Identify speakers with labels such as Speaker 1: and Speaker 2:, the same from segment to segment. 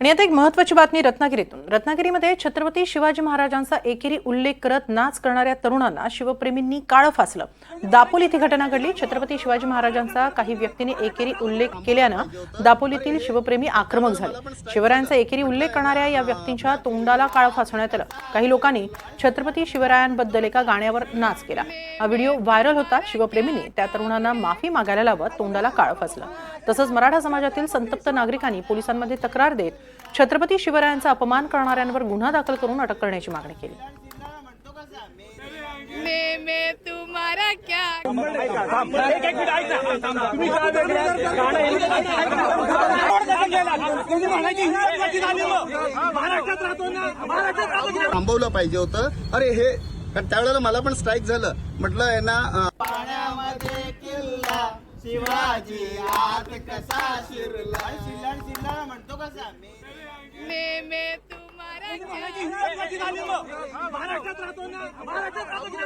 Speaker 1: आणि आता एक महत्वाची बातमी रत्नागिरीतून. रत्नागिरीमध्ये छत्रपती शिवाजी महाराजांचा एकेरी उल्लेख करत नाच करणाऱ्या तरुणांना शिवप्रेमींनी काळं फासलं. दापोलीत ही घटना घडली. छत्रपती शिवाजी महाराजांचा काही व्यक्तीने एकेरी उल्लेख केल्यानं दापोलीतील शिवप्रेमी आक्रमक झाले. शिवरायांचा एकेरी उल्लेख करणाऱ्या या व्यक्तींच्या तोंडाला काळं फासण्यात आलं. काही लोकांनी छत्रपती शिवरायांबद्दल एका गाण्यावर नाच केला. हा व्हिडिओ व्हायरल होता. शिवप्रेमींनी त्या तरुणांना माफी मागायला लावत तोंडाला काळं फासलं. तसंच मराठा समाजातील संतप्त नागरिकांनी पोलिसांमध्ये तक्रार देत छत्रपती शिवरायांचा अपमान करणाऱ्यांवर गुन्हा दाखल करून अटक करण्याची मागणी केली.
Speaker 2: मैं मैं तुम्हारा क्या?
Speaker 3: थांबवलं पाहिजे होतं. अरे हे कारण त्यावेळेला मला पण स्ट्राईक झालं. म्हटलं यांना अं,
Speaker 4: पाण्यामध्ये किल्ला शिवाजी आत कसा शिरला? शिरला शिरला म्हणतो मी
Speaker 2: मैं मैं तुम्हारा क्या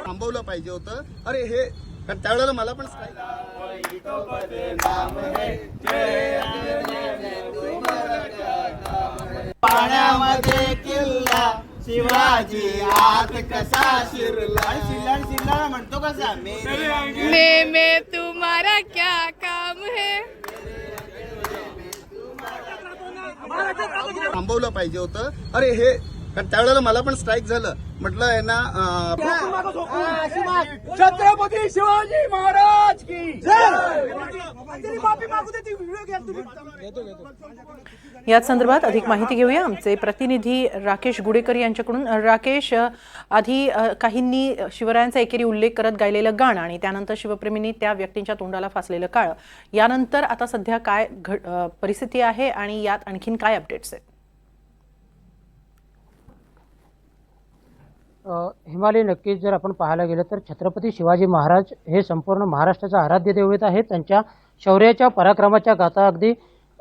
Speaker 3: थांबवलं पाहिजे होतं. अरे हे कारण त्यावेळेला मला पण
Speaker 4: पाण्यामध्ये किल्ला शिवाजी आत कसा शिरला? शिरला शिरला म्हणतो कसा मी
Speaker 2: मैं मैं तुम्हारा क्या
Speaker 3: थांबवलं पाहिजे होतं अरे हे कारण त्यावेळेला मला पण स्ट्राईक झालं म्हटलं यांना
Speaker 4: छत्रपती शिवाजी महाराज
Speaker 1: याच संदर्भात अधिक माहिती घेऊया. आमचे प्रतिनिधी राकेश गुडेकर यांच्याकडून. राकेश आधी काहींनी शिवरायांचा एकेरी उल्लेख करत गायलेलं गाणं आणि त्यानंतर शिवप्रेमींनी त्या व्यक्तींच्या तोंडाला फासलेलं काळ. यानंतर आता सध्या काय परिस्थिती आहे आणि यात आणखीन काय अपडेट्स आहेत?
Speaker 5: हिमालय नक्कीच जर आपण पाहायला गेलं तर छत्रपती शिवाजी महाराज हे संपूर्ण महाराष्ट्राचा आराध्य दैवत आहेत. त्यांच्या शौर्याच्या पराक्रमाच्या गाथा अगदी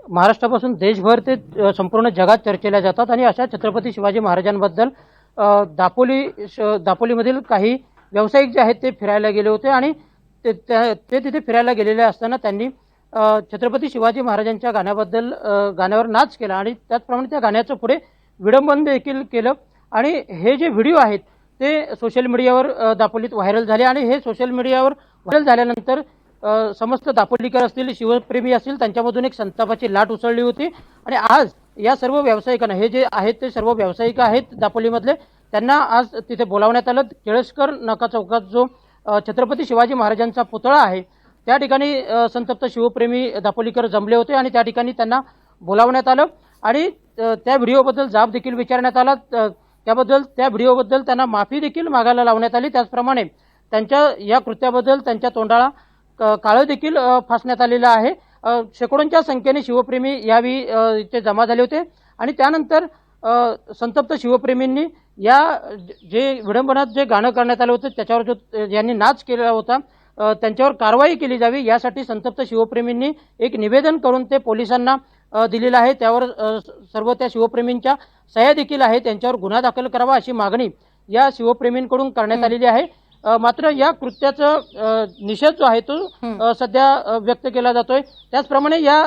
Speaker 5: महाराष्ट्रापासून देशभर ते संपूर्ण जगात चर्चेल्या जातात आणि अशा छत्रपती शिवाजी महाराजांबद्दल दापोली श- दापोलीमधील काही व्यावसायिक जे आहेत ते फिरायला गेले होते आणि ते त्या- ते तिथे फिरायला गेलेले असताना त्यांनी छत्रपती शिवाजी महाराजांच्या गाण्याबद्दल गाण्यावर नाच केला आणि त्याचप्रमाणे त्या गाण्याचं पुढे विडंबन देखील केलं आणि हे जे व्हिडिओ आहेत ते सोशल मीडियावर दापोलीत व्हायरल झाले आणि हे सोशल मीडियावर व्हायरल झाल्यानंतर समस्त दापोलीकर असतील शिवप्रेमी असतील त्यांच्यामधून एक संतापाची लाट उसळली होती. आणि आज या सर्व व्यावसायिकांना हे जे आहेत ते सर्व व्यावसायिक आहेत दापोलीमधले त्यांना आज तिथे बोलावण्यात आलं. केळसकर नाका चौकात जो छत्रपती शिवाजी महाराजांचा पुतळा आहे त्या ठिकाणी संतप्त शिवप्रेमी दापोलीकर जमले होते आणि त्या ठिकाणी त्यांना बोलावण्यात आलं. आणि त्या व्हिडिओबद्दल जाब देखील विचारण्यात आला. त्याबद्दल त्या व्हिडिओबद्दल त्यांना माफी देखील मागायला लावण्यात आली. त्याचप्रमाणे त्यांच्या या कृत्याबद्दल त्यांच्या तोंडाला काळं देखील फासण्यात आलेलं आहे. शेकडोंच्या संख्येने शिवप्रेमी यावेळी इथे जमा झाले होते. आणि त्यानंतर संतप्त शिवप्रेमींनी या ज- विडंबनात जे गाणं करण्यात आलं होतं त्याच्यावर जो यांनी नाच केला होता त्यांच्यावर कारवाई केली जावी यासाठी संतप्त शिवप्रेमींनी एक निवेदन करून ते पोलिसांना दिलेलं आहे. त्यावर सर्व त्या शिवप्रेमींच्या सह्या देखील आहेत. त्यांच्यावर गुन्हा दाखल करावा अशी मागणी या शिवप्रेमींकडून करण्यात आलेली आहे. मात्र या कृत्याचा निषेध जो आहे तो सध्या व्यक्त केला जातोय. त्याचप्रमाणे या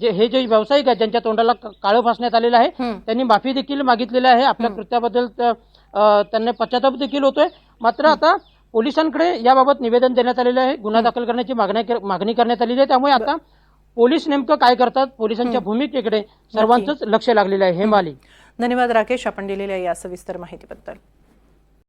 Speaker 5: जे हे जे व्यावसायिक आहेत ज्यांच्या तोंडाला काळं फासण्यात आलेलं आहे त्यांनी माफी देखील मागितलेली आहे. आपल्या कृत्याबद्दल त्यांना पश्चाताप देखील होतोय. मात्र आता पोलिसांकडे याबाबत निवेदन देण्यात आलेलं आहे. गुन्हा दाखल करण्याची मागणी मागणी करण्यात आलेली आहे. त्यामुळे आता पोलीस नेमकं काय करतात? पोलिसांच्या भूमिकेकडे सर्वांचंच लक्ष लागलेलं आहे. हे माली
Speaker 1: धन्यवाद राकेश. आपण दिलेल्या या सविस्तर माहितीबद्दल.